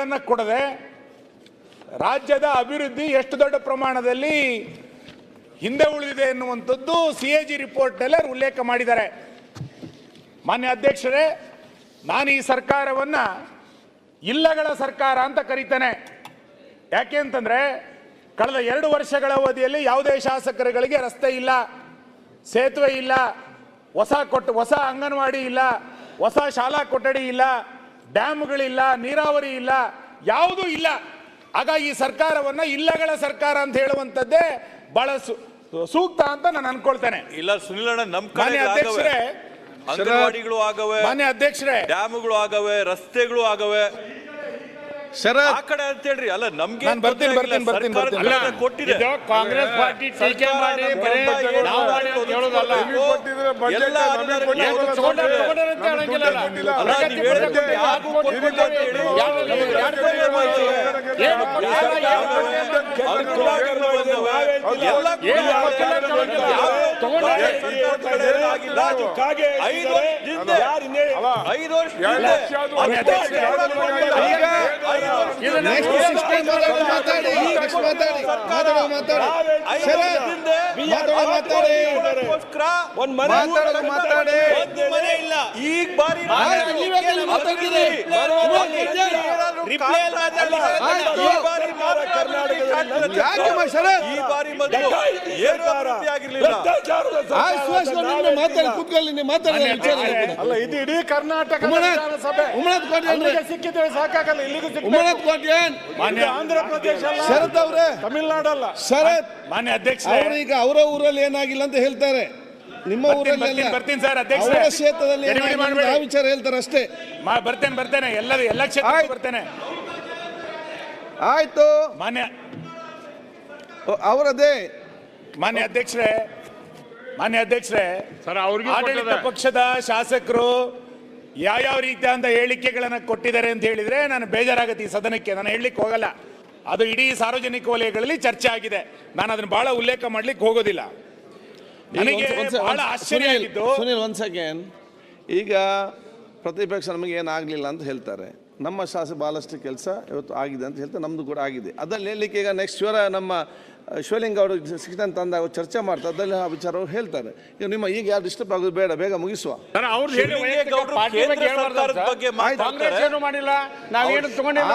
ರಸ್ತೆಗಳನ್ನು ಕೊಡದೆ ರಾಜ್ಯದ ಅಭಿವೃದ್ಧಿ ಎಷ್ಟು ದೊಡ್ಡ ಪ್ರಮಾಣದಲ್ಲಿ ಹಿಂದೆ ಉಳಿದಿದೆ ಎನ್ನುವಂಥದ್ದು ಸಿ ಎ ಜಿ ರಿಪೋರ್ಟ್ನಲ್ಲೇ ಉಲ್ಲೇಖ ಮಾಡಿದ್ದಾರೆ. ಮಾನ್ಯ ಅಧ್ಯಕ್ಷರೇ, ನಾನು ಈ ಸರ್ಕಾರವನ್ನ ಇಲ್ಲಗಳ ಸರ್ಕಾರ ಅಂತ ಕರೀತೇನೆ. ಯಾಕೆ ಅಂತಂದ್ರೆ, ಕಳೆದ ಎರಡು ವರ್ಷಗಳ ಅವಧಿಯಲ್ಲಿ ಯಾವುದೇ ಶಾಸಕರುಗಳಿಗೆ ರಸ್ತೆ ಇಲ್ಲ, ಸೇತುವೆ ಇಲ್ಲ, ಹೊಸ ಕೊಟ್ಟು ಹೊಸ ಅಂಗನವಾಡಿ ಇಲ್ಲ, ಹೊಸ ಶಾಲಾ ಕೊಠಡಿ ಇಲ್ಲ ಡ್ಯಾಮ್ಗಳಿಲ್ಲ ನೀರಾವರಿ ಇಲ್ಲ ಯಾವುದೂ ಇಲ್ಲ. ಆಗ ಈ ಸರ್ಕಾರವನ್ನ ಇಲ್ಲಗಳ ಸರ್ಕಾರ ಅಂತ ಹೇಳುವಂಥದ್ದೇ ಬಹಳ ಸು- ಸೂಕ್ತ ಅಂತ ನಾನು ಅನ್ಕೊಳ್ತೇನೆ. ಇಲ್ಲ ಸುನಿಲ್ ಅಣ್ಣ ನಮ್ ಮಾನ್ಯ ಅಧ್ಯಕ್ಷರೇ ಅಂಗನವಾಡಿಗಳು ಆಗವೆ ಮಾನ್ಯ ಅಧ್ಯಕ್ಷರೇ. ಡ್ಯಾಮ್ಗಳು ಆಗವೆ ರಸ್ತೆಗಳು ಆಗವೆ. ಶರತ್. ಆ ಕಡೆ ಅಂತ ಹೇಳ್ರಿ ಅಲ್ಲ ನಮ್ಗೆ ನಾನ್ ಬರ್ತೀನಿ, ಬರ್ತೀನಿ, ಬರ್ತೀನಿ, ಬರ್ತೀನಿ. ಕೊಟ್ಟಿದೆ. ಕಾಂಗ್ರೆಸ್ ಪಾರ್ಟಿ ಟೀಕೆ ಮಾಡಿ ಬರೀ ನಾವು ಹೇಳೋದಲ್ಲ. ಐದು ವರ್ಷ ಈಗ ಮಾತಾಡಿ ಒಂದ್ ಮನೆ ಮಾತಾಡೋದು ಮಾತಾಡಿ ಒಂದು ಮನೆ ಇಲ್ಲ. ಈಗ ಬಾರಿ. ಈ ಬಾರಿ ಮಾತಾಡಿ ಕೂತ್ಕೊಳ್ಳಿ ಮಾತಾಡಿ. ಅಲ್ಲ ಇದು ಇಡೀ ಕರ್ನಾಟಕ ಸಭೆ ಸಿಕ್ಕಿದ್ರೆ ಸಾಕಾಗಲ್ಲ ಇಲ್ಲಿಗೂ ಕೋಟ್ಯಾನ್ ಮಾನ್ಯ ಆಂಧ್ರ ಪ್ರದೇಶ ಶರತ್ ಅವ್ರೆ ತಮಿಳ್ನಾಡಲ್ಲ. ಶರತ್ ಮಾನ್ಯ ಅಧ್ಯಕ್ಷರೇ. ಅವ್ರೀಗ ಅವರ ಊರಲ್ಲಿ ಏನಾಗಿಲ್ಲ ಅಂತ ಹೇಳ್ತಾರೆ. ನಿಮ್ಮ ಊರಲ್ಲಿ ಬರ್ತೀನಿ, ಸರ್, ಅಧ್ಯಕ್ಷರೇ. ಅವರ ಕ್ಷೇತ್ರದಲ್ಲಿ. ಆ ವಿಚಾರ ಹೇಳ್ತಾರೆ ಅಷ್ಟೇ. ಮಾ- ಬರ್ತೇನೆ ಬರ್ತೇನೆ. ಎಲ್ಲ ಎಲ್ಲ ಕ್ಷೇತ್ರ ಬರ್ತೇನೆ. ಆಯ್ತು. ಮಾನ್ಯ. ಅವರದೇ. ಮಾನ್ಯ ಅಧ್ಯಕ್ಷರೇ. ಮಾನ್ಯ ಅಧ್ಯಕ್ಷರೇ. ಸರ್ ಅವ್ರಿಗೆ ಆಡಳಿತ ಪಕ್ಷದ ಶಾಸಕರು ಯಾವ್ಯಾವ ರೀತಿಯಾದ ಹೇಳಿಕೆಗಳನ್ನು ಕೊಟ್ಟಿದ್ದಾರೆ ಅಂತ ಹೇಳಿದ್ರೆ ನಾನು ಬೇಜಾರಾಗತ್ತೆ ಈ ಸದನಕ್ಕೆ. ನಾನು ಹೇಳಲಿಕ್ಕೆ ಹೋಗಲ್ಲ. ಅದು ಇಡೀ ಸಾರ್ವಜನಿಕ ವಲಯಗಳಲ್ಲಿ ಚರ್ಚೆ ಆಗಿದೆ. ನಾನು ಅದನ್ನ ಬಹಳ ಉಲ್ಲೇಖ ಮಾಡ್ಲಿಕ್ಕೆ ಹೋಗೋದಿಲ್ಲ. ನನಗೆ ಬಹಳ ಆಶ್ಚರ್ಯ ಆಗಿದ್ದು ಸುನಿಲ್ ಸೆಕೆಂಡ್. ಈಗ ಪ್ರತಿಪಕ್ಷ ನಮಗೆ ಏನಾಗಲಿಲ್ಲ ಅಂತ ಹೇಳ್ತಾರೆ. ನಮ್ಮ ಶಾಸಕ ಬಹಳಷ್ಟು ಕೆಲಸ ಇವತ್ತು ಆಗಿದೆ ಅಂತ ಹೇಳ್ತಾರೆ. ನಮ್ಮದು ಕೂಡ ಆಗಿದೆ. ಅದ್ರಲ್ಲಿ ಹೇಳಲಿಕ್ಕೆ ಈಗ ನೆಕ್ಸ್ಟ್ ಇವರ ನಮ್ಮ ಶಿವಲಿಂಗ ಅವರು ಶಿಕ್ಷಣ ತಂದಾಗ ಚರ್ಚೆ ಮಾಡ್ತಾರೆ ಅದರಲ್ಲಿ ಆ ವಿಚಾರ ಅವ್ರು ಹೇಳ್ತಾರೆ. ಈಗ ನಿಮ್ಮ ಈಗ ಯಾರು ಡಿಸ್ಟರ್ಬ್ ಆಗೋದು ಬೇಡ ಬೇಗ ಮುಗಿಸುವ. ಮಾಡಿಲ್ಲ? ನಾವೇನು ತಗೊಂಡಿಲ್ಲ.